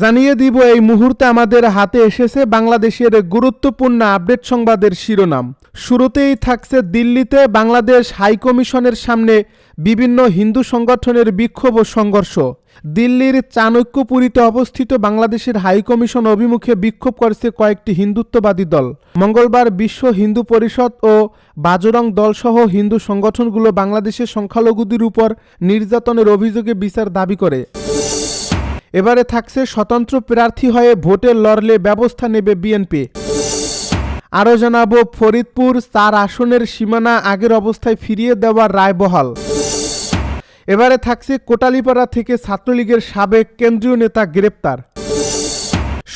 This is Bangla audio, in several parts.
জানিয়ে দিব, এই মুহূর্তে আমাদের হাতে এসেছে বাংলাদেশের গুরুত্বপূর্ণ আপডেট সংবাদের শিরোনাম। শুরুতেই থাকছে দিল্লিতে বাংলাদেশ হাইকমিশনের সামনে বিভিন্ন হিন্দু সংগঠনের বিক্ষোভ ও সংঘর্ষ। দিল্লির চাণক্যপুরীতে অবস্থিত বাংলাদেশের হাইকমিশন অভিমুখে বিক্ষোভ করেছে কয়েকটি হিন্দুত্ববাদী দল। মঙ্গলবার বিশ্ব হিন্দু পরিষদ ও বাজরং দলসহ হিন্দু সংগঠনগুলো বাংলাদেশের সংখ্যালঘুদের উপর নির্যাতনের অভিযোগে বিচার দাবি করে। এবারে থাকছে স্বতন্ত্র প্রার্থী হয়ে ভোটে লড়লে ব্যবস্থা নেবে বিএনপি। আরও জানাব, ফরিদপুর চার আসনের সীমানা আগের অবস্থায় ফিরিয়ে দেওয়ার রায় বহাল এবারে থাকছে কোটালিপাড়া থেকে ছাত্রলীগের সাবেক কেন্দ্রীয় নেতা গ্রেপ্তার।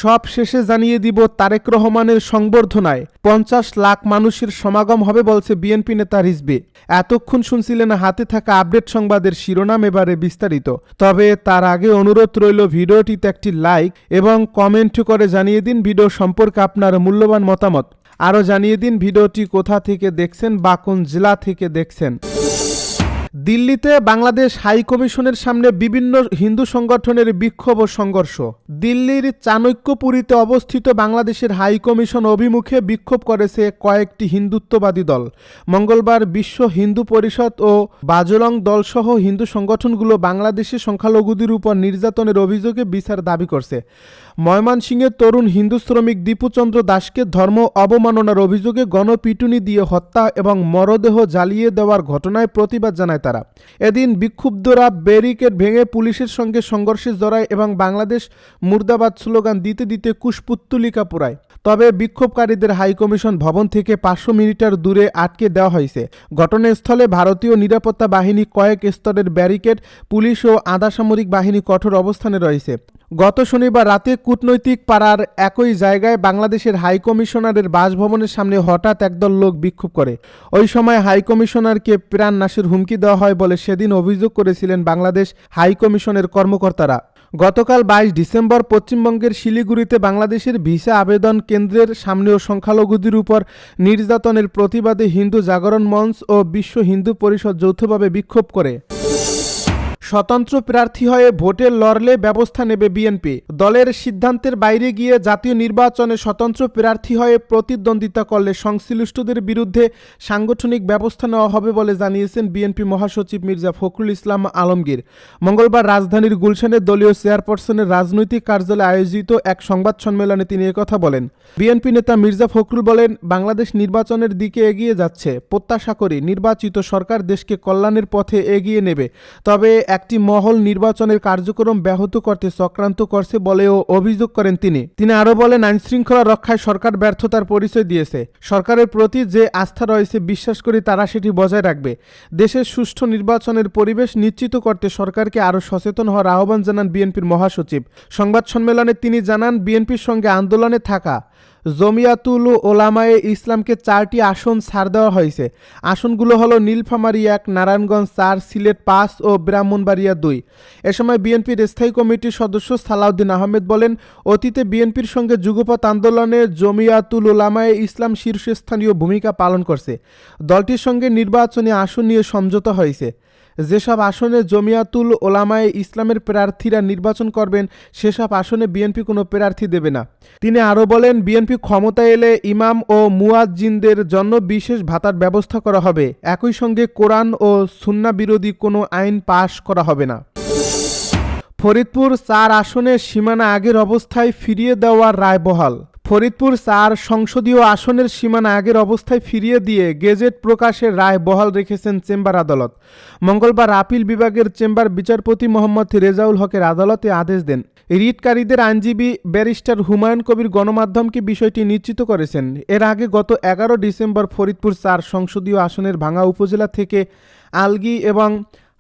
সব শেষে জানিয়ে দিব তারেক রহমানের সংবর্ধনায় পঞ্চাশ লাখ মানুষের সমাগম হবে বলছে বিএনপি নেতা রিজবি। এতক্ষণ শুনছিলেন হাতে থাকা আপডেট সংবাদের শিরোনাম এবারে বিস্তারিত। তবে তার আগে অনুরোধ রইল ভিডিওটিতে একটি লাইক এবং কমেন্ট করে জানিয়ে দিন ভিডিও সম্পর্কে আপনার মূল্যবান মতামত। আরও জানিয়ে দিন ভিডিওটি কোথা থেকে দেখছেন বা কোন জেলা থেকে দেখছেন। দিল্লিতে বাংলাদেশ হাই কমিশনের সামনে বিভিন্ন হিন্দু সংগঠনের বিক্ষোভ ও সংঘর্ষ। দিল্লির চাণক্যপুরীতে অবস্থিত বাংলাদেশের হাই কমিশন অভিমুখে বিক্ষোভ করেছে কয়েকটি হিন্দুত্ববাদী দল। মঙ্গলবার বিশ্ব হিন্দু পরিষদ ও বাজরং দলসহ হিন্দু সংগঠনগুলো বাংলাদেশের সংখ্যালঘুদের উপর নির্যাতনের অভিযোগে বিচার দাবি করছে। ময়মনসিংহের তরুণ হিন্দু শ্রমিক দীপুচন্দ্র দাসকে ধর্ম অবমাননার অভিযোগে গণপিটুনি দিয়ে হত্যা এবং মরদেহ জ্বালিয়ে দেওয়ার ঘটনায় প্রতিবাদ জানায় তারা। এদিন বিক্ষুব্ধরা ব্যারিকেড ভেঙে পুলিশের সঙ্গে সংঘর্ষে জড়ায় এবং বাংলাদেশ মুর্দাবাদ স্লোগান দিতে দিতে কুশপুত্তলিকা পোড়ায়। তবে বিক্ষোভকারীদের হাইকমিশন ভবন থেকে পাঁচশো মিটার দূরে আটকে দেওয়া হয়েছে। ঘটনাস্থলে ভারতীয় নিরাপত্তা বাহিনী কয়েক স্তরের ব্যারিকেড, পুলিশ ও আধাসামরিক বাহিনী কঠোর অবস্থানে রয়েছে। গত শনিবার রাতে কূটনৈতিক পাড়ার একই জায়গায় বাংলাদেশের হাইকমিশনারের বাসভবনের সামনে হঠাৎ একদল লোক বিক্ষোভ করে। ওই সময় হাইকমিশনারকে প্রাণ নাশের হুমকি দেওয়া হয় বলে সেদিন অভিযোগ করেছিলেন বাংলাদেশ হাইকমিশনের কর্মকর্তারা। গতকাল বাইশ ডিসেম্বর পশ্চিমবঙ্গের শিলিগুড়িতে বাংলাদেশের ভিসা আবেদন কেন্দ্রের সামনেও সংখ্যালঘুদের উপর নির্যাতনের প্রতিবাদে হিন্দু জাগরণ মঞ্চ ও বিশ্ব হিন্দু পরিষদ যৌথভাবে বিক্ষোভ করে। স্বতন্ত্র প্রার্থী হয়ে ভোটে লড়লে ব্যবস্থা নেবে বিএনপি। দলের সিদ্ধান্তের বাইরে গিয়ে জাতীয় নির্বাচনে স্বতন্ত্র প্রার্থী হয়ে প্রতিদ্বন্দ্বিতা করলে সংশ্লিষ্টদের বিরুদ্ধে সাংগঠনিক ব্যবস্থা নেওয়া হবে বলে জানিয়েছেন বিএনপি মহাসচিব মির্জা ফখরুল ইসলাম আলমগীর। মঙ্গলবার রাজধানীর গুলশানের দলীয় চেয়ারপারসনের রাজনৈতিক কার্যালয়ে আয়োজিত এক সংবাদ সম্মেলনে তিনি কথা বলেন। বিএনপি নেতা মির্জা ফখরুল বলেন, বাংলাদেশ নির্বাচনের দিকে এগিয়ে যাচ্ছে। প্রত্যাশা করি নির্বাচিত সরকার দেশকে কল্যাণের পথে এগিয়ে নেবে। তবে একটি মহল নির্বাচনের কার্যক্রম ব্যাহত করতে চক্রান্ত করছে বলেও অভিযোগ করেন তিনি। তিনি আরও বলেন, আইনশৃঙ্খলা রক্ষায় সরকার ব্যর্থতার পরিচয় দিয়েছে। সরকারের প্রতি যে আস্থা রয়েছে, বিশ্বাস করি তারা সেটি বজায় রাখবে। দেশের সুষ্ঠু নির্বাচনের পরিবেশ নিশ্চিত করতে সরকারকে আরও সচেতন হওয়ার আহ্বান জানান বিএনপির মহাসচিব। সংবাদ সম্মেলনে তিনি জানান, বিএনপির সঙ্গে আন্দোলনে থাকা জমিয়াতুল ওলামায়ে ইসলামকে চারটি আসন ছাড় দেওয়া হয়েছে। আসনগুলো হলো নীলফামারী এক, নারায়ণগঞ্জ চার, সিলেট পাঁচ ও ব্রাহ্মণবাড়িয়া দুই। এ সময় বিএনপির স্থায়ী কমিটির সদস্য সালাউদ্দিন আহমেদ বলেন, অতীতে বিএনপির সঙ্গে যুগপথ আন্দোলনে জমিয়াতুল ওলামায়ে ইসলাম শীর্ষস্থানীয় ভূমিকা পালন করছে। দলটির সঙ্গে নির্বাচনী আসন নিয়ে সমঝোতা হয়েছে। যেসব আসনে জমিয়াতুল ওলামায়ে ইসলামের প্রার্থীরা নির্বাচন করবেন, সেসব আসনে বিএনপি কোনো প্রার্থী দেবে না। তিনি আরও বলেন, বিএনপি ক্ষমতায় এলে ইমাম ও মুয়াজ্জিনদের জন্য বিশেষ ভাতার ব্যবস্থা করা হবে। একই সঙ্গে কোরআন ও সুন্না বিরোধী কোনো আইন পাশ করা হবে না। ফরিদপুর চার আসনের সীমানা আগের অবস্থায় ফিরিয়ে দেওয়ার রায় বহাল ফরিদপুর চার সংসদীয় আসনের সীমানা আগের অবস্থায় ফিরিয়ে দিয়ে গেজেট প্রকাশের রায় বহাল রেখেছেন চেম্বার আদালত। মঙ্গলবার আপিল বিভাগের চেম্বার বিচারপতি মোহাম্মদ রেজাউল হকের আদালতে আদেশ দেন। রিটকারীদের আইনজীবী ব্যারিস্টার হুমায়ুন কবির গণমাধ্যমকে বিষয়টি নিশ্চিত করেছেন। এর আগে গত এগারো ডিসেম্বর ফরিদপুর চার সংসদীয় আসনের ভাঙা উপজেলা থেকে আলগি এবং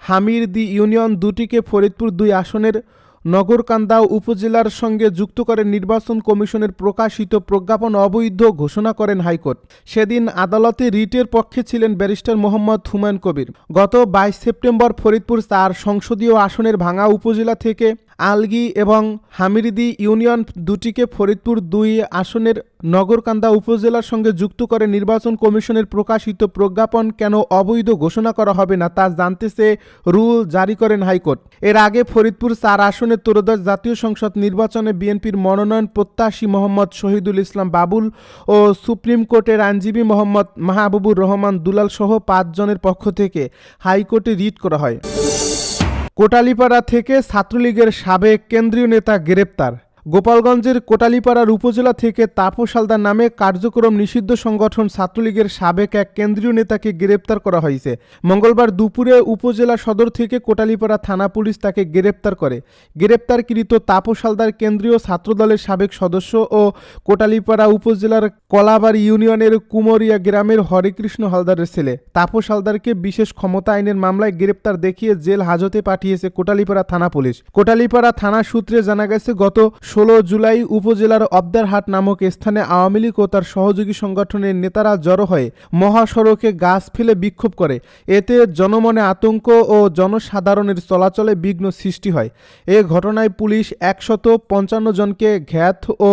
হামিরদি ইউনিয়ন দুটিকে ফরিদপুর দুই আসনের নগরকান্দা উপজেলার সঙ্গে যুক্ত করে নির্বাচন কমিশনের প্রকাশিত প্রজ্ঞাপন অবৈধ ঘোষণা করেন হাইকোর্ট। সেদিন আদালতে রিটের পক্ষে ছিলেন ব্যারিস্টার মোহাম্মদ হুমায়ুন কবির। গত বাইশ সেপ্টেম্বর ফরিদপুর তার সংসদীয় আসনের ভাঙা উপজেলা থেকে আলগি এবং হামিরিদি ইউনিয়ন দুটিকে ফরিদপুর দুই আসনের নগরকান্দা উপজেলার সঙ্গে যুক্ত করে নির্বাচন কমিশনের প্রকাশিত প্রজ্ঞাপন কেন অবৈধ ঘোষণা করা হবে না তা জানতে চেয়ে রুল জারি করেন হাইকোর্ট। এর আগে ফরিদপুর চার আসনে ত্রয়োদশ জাতীয় সংসদ নির্বাচনে বিএনপির মনোনয়ন প্রত্যাশী মোহাম্মদ শহীদুল ইসলাম বাবুল ও সুপ্রিম কোর্টের আইনজীবী মোহাম্মদ মাহবুবুর রহমান দুলাল সহ পাঁচজনের পক্ষ থেকে হাইকোর্টে রিট করা হয়। কোটালীপাড়া থেকে ছাত্রলীগের সাবেক কেন্দ্রীয় নেতা গ্রেপ্তার। গোপালগঞ্জের কোটালীপাড়ার উপজেলা থেকে তাপস হালদার নামে কার্যক্রম নিষিদ্ধ সংগঠন ছাত্রলীগের সাবেক এক কেন্দ্রীয় নেতাকে গ্রেপ্তার করা হয়েছে। মঙ্গলবার দুপুরে উপজেলা সদর থেকে কোটালীপাড়া থানা পুলিশ তাকে গ্রেপ্তার করে। গ্রেপ্তারকৃত তাপস হালদার কেন্দ্রীয় ছাত্রদলের সাবেক সদস্য ও কোটালীপাড়া উপজেলার কলাবাড়ি ইউনিয়নের কুমরিয়া গ্রামের হরেকৃষ্ণ হালদারের ছেলে। তাপস হালদারকে বিশেষ ক্ষমতা আইনের মামলায় গ্রেপ্তার দেখিয়ে জেল হাজতে পাঠিয়েছে কোটালীপাড়া থানা পুলিশ। কোটালীপাড়া থানা সূত্রে জানা গেছে, গত ষোলো জুলাই উপজেলার অবদারহাট নামক স্থানে আওয়ামী লীগ ও তার সহযোগী সংগঠনের নেতারা জড়ো হয়ে মহাসড়কে গাছ ফেলে বিক্ষোভ করে। এতে জনমনে আতঙ্ক ও জনসাধারণের চলাচলে বিঘ্ন সৃষ্টি হয়। এ ঘটনায় পুলিশ একশত পঞ্চান্ন জনকে ঘ্যাত ও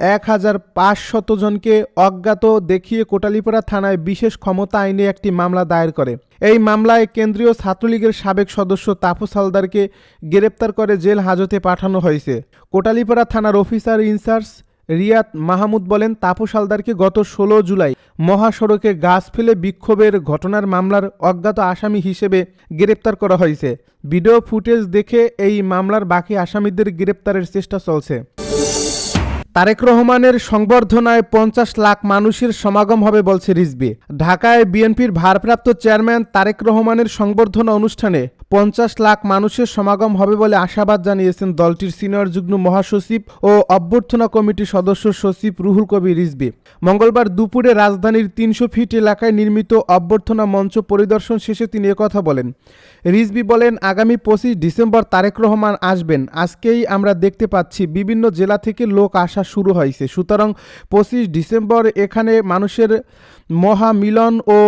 এক হাজার পাঁচশত জনকে অজ্ঞাত দেখিয়ে কোটালীপাড়া থানায় বিশেষ ক্ষমতা আইনে একটি মামলা দায়ের করে। এই মামলায় কেন্দ্রীয় ছাত্রলীগের সাবেক সদস্য তাপস হালদারকে গ্রেপ্তার করে জেল হাজতে পাঠানো হয়েছে। কোটালীপাড়া থানার অফিসার ইনচার্জ রিয়াদ মাহমুদ বলেন, তাপস হালদারকে গত ষোলো জুলাই মহাসড়কে গাছ ফেলে বিক্ষোভের ঘটনার মামলার অজ্ঞাত আসামি হিসেবে গ্রেপ্তার করা হয়েছে। ভিডিও ফুটেজ দেখে এই মামলার বাকি আসামিদের গ্রেপ্তারের চেষ্টা চলছে। তারেক রহমানের সংবর্ধনায় পঞ্চাশ লাখ মানুষের সমাগম হবে বলছে রিজবি। ঢাকায় বিএনপির ভারপ্রাপ্ত চেয়ারম্যান তারেক রহমানের সংবর্ধনা অনুষ্ঠানে পঞ্চাশ লাখ মানুষের সমাগম হবে বলে আশাবাদ জানিয়েছেন দলটির সিনিয়র যুগ্ম মহাসচিব ও অভ্যর্থনা কমিটির সদস্য সচিব রুহুল কবির রিজবি মঙ্গলবার দুপুরে রাজধানীর তিনশো ফিট এলাকায় নির্মিত অভ্যর্থনা মঞ্চ পরিদর্শন শেষে তিনি একথা বলেন। রিজবি বলেন, আগামী পঁচিশ ডিসেম্বর তারেক রহমান আসবেন। আজকেই আমরা দেখতে পাচ্ছি বিভিন্ন জেলা থেকে লোক আসা শুরু হয়েছে। সুতরাং পঁচিশ ডিসেম্বর এখানে মানুষের মহামিলন ও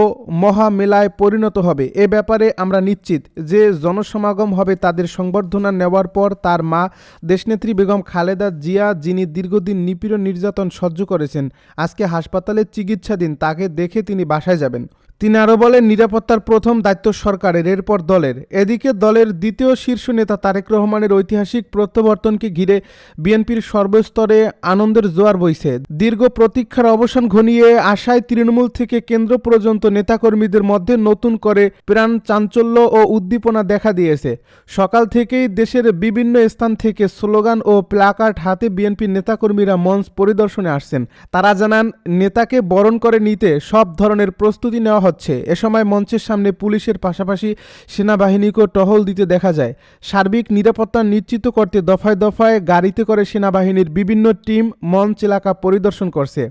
মহামেলায় পরিণত হবে। এ ব্যাপারে আমরা নিশ্চিত যে জনসমাগম হবে তাদের সংবর্ধনা নেওয়ার পর তার মা দেশনেত্রী বেগম খালেদা জিয়া, যিনি দীর্ঘদিন নিপীড়ন নির্যাতন সহ্য করেছেন, আজকে হাসপাতালে চিকিৎসাধীন, তাকে দেখে তিনি বাসায় যাবেন। তিনি আরও বলেন, নিরাপত্তার প্রথম দায়িত্ব সরকারের, এরপর দলের। এদিকে দলের দ্বিতীয় শীর্ষ নেতা তারেক রহমানের ঐতিহাসিক প্রত্যাবর্তনকে ঘিরে বিএনপির সর্বস্তরে আনন্দের জোয়ার বইছে। দীর্ঘ প্রতীক্ষার অবসান ঘনিয়ে আশায় তৃণমূল থেকে কেন্দ্র পর্যন্ত নেতাকর্মীদের মধ্যে নতুন করে প্রাণ চাঞ্চল্য ও উদ্দীপনা দেখা দিয়েছে। সকাল থেকেই দেশের বিভিন্ন স্থান থেকে স্লোগান ও প্লাকার্ড হাতে বিএনপির নেতাকর্মীরা মঞ্চ পরিদর্শনে আসছেন। তারা জানান, নেতাকে বরণ করে নিতে সব ধরনের প্রস্তুতি নেওয়া হচ্ছে। এ সময় মঞ্চের সামনে পুলিশের পাশাপাশি সেনাবাহিনীকেও টহল দিতে দেখা যায়। সার্বিক নিরাপত্তা নিশ্চিত করতে দফায় দফায় গাড়িতে করে সেনাবাহিনীর বিভিন্ন টিম মঞ্চ এলাকা পরিদর্শন করছে।